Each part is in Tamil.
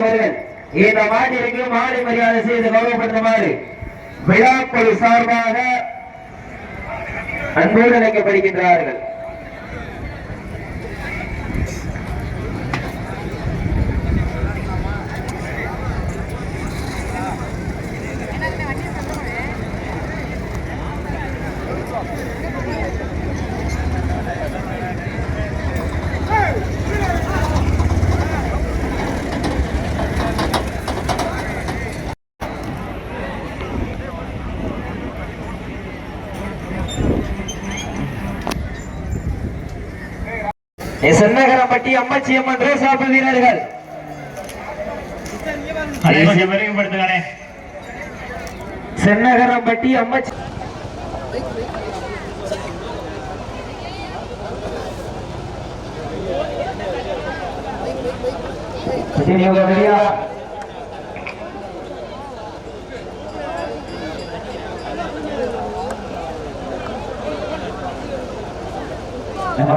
இந்த மாட்டிற்கு மாலை மரியாதை செய்து கௌரவப்படுத்துமாறு விழாக்குழு சார்பாக அன்போடு அழைக்கப்படுகின்றார்கள். சென்னகரப்பட்டி அம்மாச்சி அம்மன் ரேசாப்பு வீரர்கள். சென்னகரப்பட்டி அம்மாச்சி. நம்ம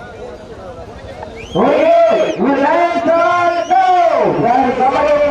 వారి సభలో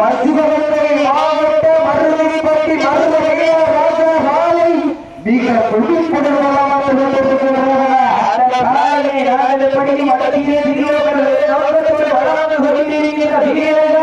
Vai, Silva, vai, vai, vai. மதத்திலே திடீரென வராமல் கொண்டிருக்கிற திடீரென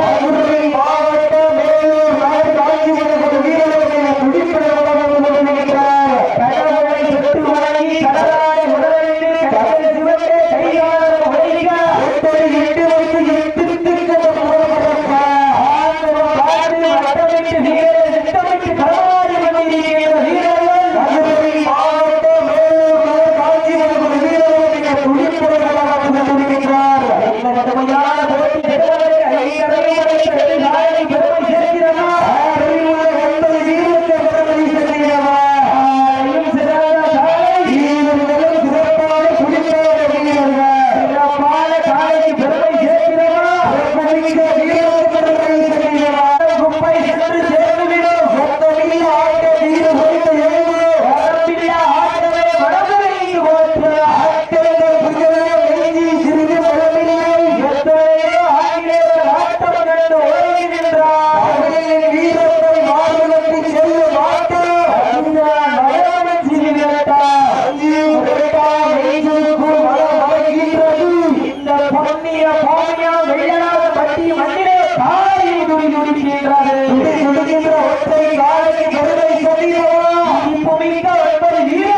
Corinthians.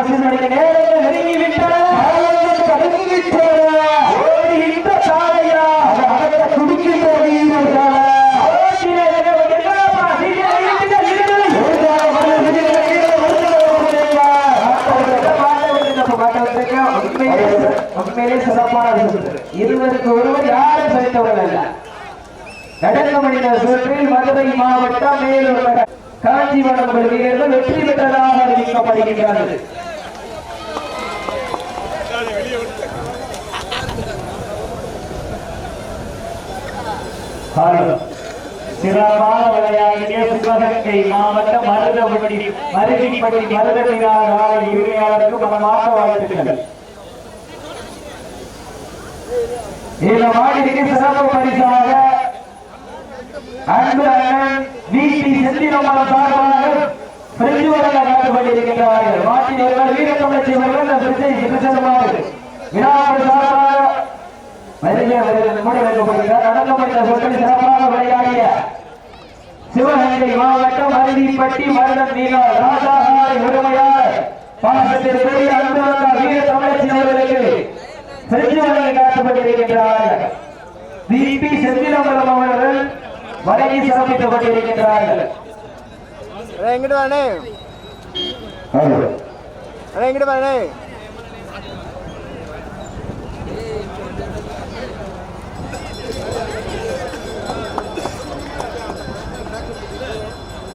சீசனுடைய நேரங்கள் நெருங்கி விட்டன நெருங்கி விட்டன ஓடுகின்ற சாலையா துடிக்கின்ற வீரர்கள் உண்மையிலே சிறப்பான இருவருக்கு ஒருவர் யாரும் சரித்தவர்கள் நடக்க முடிந்த மாவட்டம் மேலூர் காஞ்சிவனம் வெற்றி பெற்றதாக அறிவிக்கப்படுகின்றார்கள் சிறப்பாக விளையாடிய சிவகங்கை மாவட்ட மருதபடி மருதிப்படி மருதவினார் இறுதியாளருக்கு மனமாக வாழ்த்துக்கள். இந்த மாநிலத்திற்கு சிறப்பு பரிசாக அன்பு அண்ணன் நீதி செந்திரம்மா சார்பாக பிரதிவரங்க நடத்தப்பட்டிருக்கின்றார்கள் மாட்டின் இவர்கள் வீரத்தமிழ்ச்சி இவர்கள் அந்த பிரச்சனை சிறச்சமாக வினாவது சார்பாக வருகை போட்டி சிறப்பாக விளையாடிய சிவகங்கை மாவட்டம் அருவிப்பட்டி மருடம் நீனார் ராஜாநாள் உரிமையார் பாசத்திற்குரிய அன்புள்ள வீர தமிழச்சி அவர்களுக்கு செஞ்சுவனை காத்துக்கொண்டிருக்கின்றார்கள் விபி அவர்கள் வழங்கி சிறப்பித்துக் எங்கிட்டு வானே எங்கிட்டு வானே